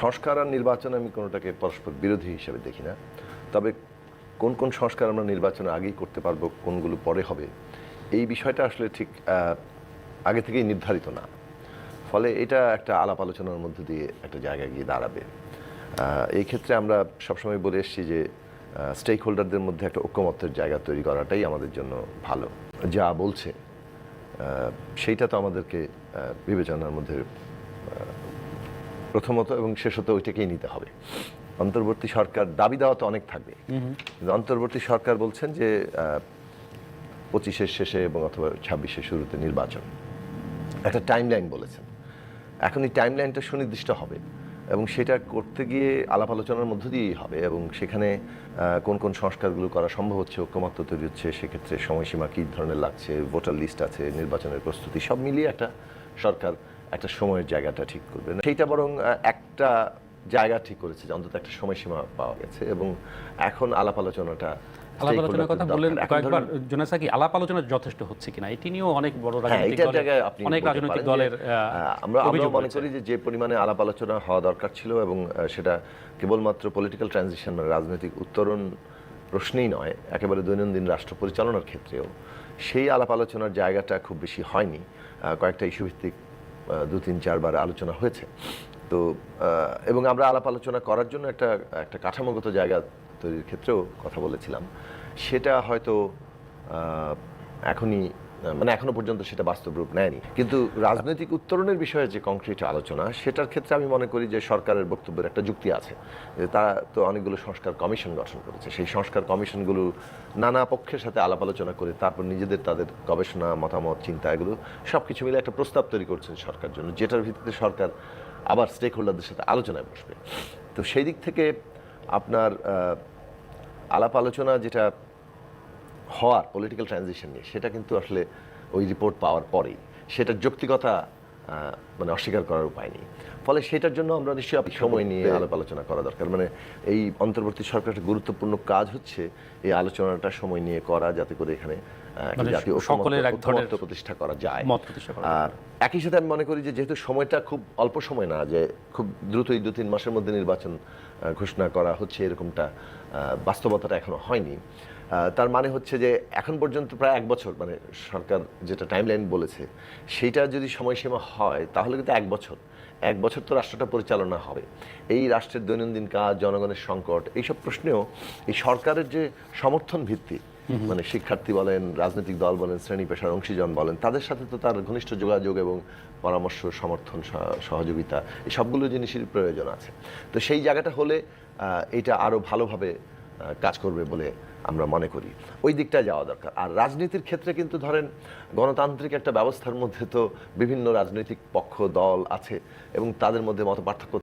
সংস্কার আর নির্বাচন আমি কোনোটাকে পরস্পর বিরোধী হিসেবে দেখি না। তবে কোন কোন সংস্কার আমরা নির্বাচনে আগেই করতে পারব, কোনগুলো পরে হবে, এই বিষয়টা আসলে ঠিক আগে থেকেই নির্ধারিত না। ফলে এটা একটা আলাপ আলোচনার মধ্য দিয়ে একটা জায়গায় গিয়ে দাঁড়াবে। এই ক্ষেত্রে আমরা সবসময় বলে এসেছি যে স্টেক হোল্ডারদের মধ্যে একটা ঐক্যমত্যের জায়গা তৈরি করাটাই আমাদের জন্য ভালো। যা বলছে সেইটা তো আমাদেরকে বিবেচনার মধ্যে প্রথমত এবং শেষত ওইটাকেই নিতে হবে। অন্তর্বর্তী সরকার দাবি দেওয়া তো অনেক থাকবে। কিন্তু অন্তর্বর্তী সরকার বলছেন যে পঁচিশের শেষে এবং অথবা ছাব্বিশের শুরুতে নির্বাচন। একটা টাইম লাইন বলেছেন। এখন এই টাইম লাইনটা সুনির্দিষ্ট হবে এবং সেটা করতে গিয়ে আলাপ আলোচনার মধ্য দিয়েই হবে এবং সেখানে কোন কোন সংস্কারগুলো করা সম্ভব হচ্ছে ঐক্যমত্য তৈরি হচ্ছে সেক্ষেত্রে সময়সীমা কী ধরনের লাগছে ভোটার লিস্ট আছে নির্বাচনের প্রস্তুতি সব মিলিয়ে একটা সরকার একটা সময়ের জায়গাটা ঠিক করবে। সেইটা বরং একটা জায়গা ঠিক করেছে যে অন্তত একটা সময়সীমা পাওয়া গেছে এবং এখন আলাপ আলোচনাটা আলাপ আলোচনার কথা বললেন কয়েকবার। জোনাসা কি আলাপ আলোচনা যথেষ্ট হচ্ছে কিনা? এটি নিয়েও অনেক বড় হ্যাঁ রাজনৈতিক জায়গায় অনেক রাজনৈতিক যে, দলের আহ, আহ, আমরা আমরা মনে করি যে যে পরিমাণে আলাপ আলোচনা হওয়া দরকার ছিল এবং সেটা কেবলমাত্র পলিটিক্যাল ট্রানজিশন মানে রাজনৈতিক উত্তরণ প্রশ্নেই নয় একেবারে দৈনন্দিন রাষ্ট্র পরিচালনার ক্ষেত্রেও। সেই আলাপ আলোচনার জায়গাটা খুব বেশি হয়নি। কয়েকটা ইস্যু ভিত্তিক আহ, দু, তিন, চারবার আলোচনা হয়েছে। তো এবং আমরা আলাপ আলোচনা করার জন্য একটা একটা কাঠামোগত জায়গা তৈরির ক্ষেত্রেও কথা বলেছিলাম। সেটা হয়তো এখনই মানে এখনও পর্যন্ত সেটা বাস্তব রূপ নেয়নি। কিন্তু রাজনৈতিক উত্তরণের বিষয়ে যে কংক্রিট আলোচনা, সেটার ক্ষেত্রে আমি মনে করি যে সরকারের বক্তব্যের একটা যুক্তি আছে। যে তারা তো অনেকগুলো সংস্কার কমিশন গঠন করেছে। সেই সংস্কার কমিশনগুলো নানা পক্ষের সাথে আলাপ আলোচনা করে তারপর নিজেদের তাদের গবেষণা, মতামত, চিন্তা এগুলো সব কিছু মিলে একটা প্রস্তাব তৈরি করছেন সরকার জন্য, যেটার ভিত্তিতে সরকার আবার স্টেক হোল্ডারদের সাথে আলোচনায় বসবে। তো সেই দিক থেকে আপনার আলাপ আলোচনা যেটা হওয়ার পলিটিক্যাল ট্রানজিশন নিয়ে সেটা কিন্তু আসলে ওই রিপোর্ট পাওয়ার পরেই। সেটার যৌক্তিকতা মানে অস্বীকার করার উপায় নেই। ফলে সেটার জন্য আমরা নিশ্চয়ই সময় নিয়ে আলাপ আলোচনা করা দরকার। মানে এই অন্তর্বর্তী সরকারের একটা গুরুত্বপূর্ণ কাজ হচ্ছে এই আলোচনাটা সময় নিয়ে করা যাতে করে এখানে জাতীয় সকলের এক ধরনের প্রতিষ্ঠা করা যায়। মত প্রতিষ্ঠা করা আর একই সাথে আমি মনে করি যে যেহেতু সময়টা খুব অল্প সময় না যে খুব দ্রুতই দু তিন মাসের মধ্যে নির্বাচন ঘোষণা করা হচ্ছে এরকমটা বাস্তবতাটা এখনও হয়নি। তার মানে হচ্ছে যে এখন পর্যন্ত প্রায় এক বছর মানে সরকার যেটা টাইমলাইন বলেছে সেইটা যদি সময়সীমা হয় তাহলে কিন্তু এক বছর। এক বছর তো রাষ্ট্রটা পরিচালনা হবে। এই রাষ্ট্রের দৈনন্দিন কাজ জনগণের সংকট এইসব প্রশ্নেও এই সরকারের যে সমর্থন ভিত্তি মানে শিক্ষার্থী বলেন, রাজনৈতিক দল বলেন, শ্রেণি পেশার অংশীজন বলেন, তাদের সাথে তো তার ঘনিষ্ঠ যোগাযোগ এবং পরামর্শ, সমর্থন, সহ- সহযোগিতা, এই সবগুলো জিনিসের প্রয়োজন আছে। তো সেই জায়গাটা হলে এটা আরও ভালোভাবে কাজ করবে বলে আমরা মনে করি। ওই দিকটা যাওয়া দরকার। আর রাজনীতির ক্ষেত্রে কিন্তু ধরেন, গণতান্ত্রিক একটা ব্যবস্থার মধ্যে তো বিভিন্ন রাজনৈতিক পক্ষ, দল আছে এবং তাদের মধ্যে মত পার্থক্য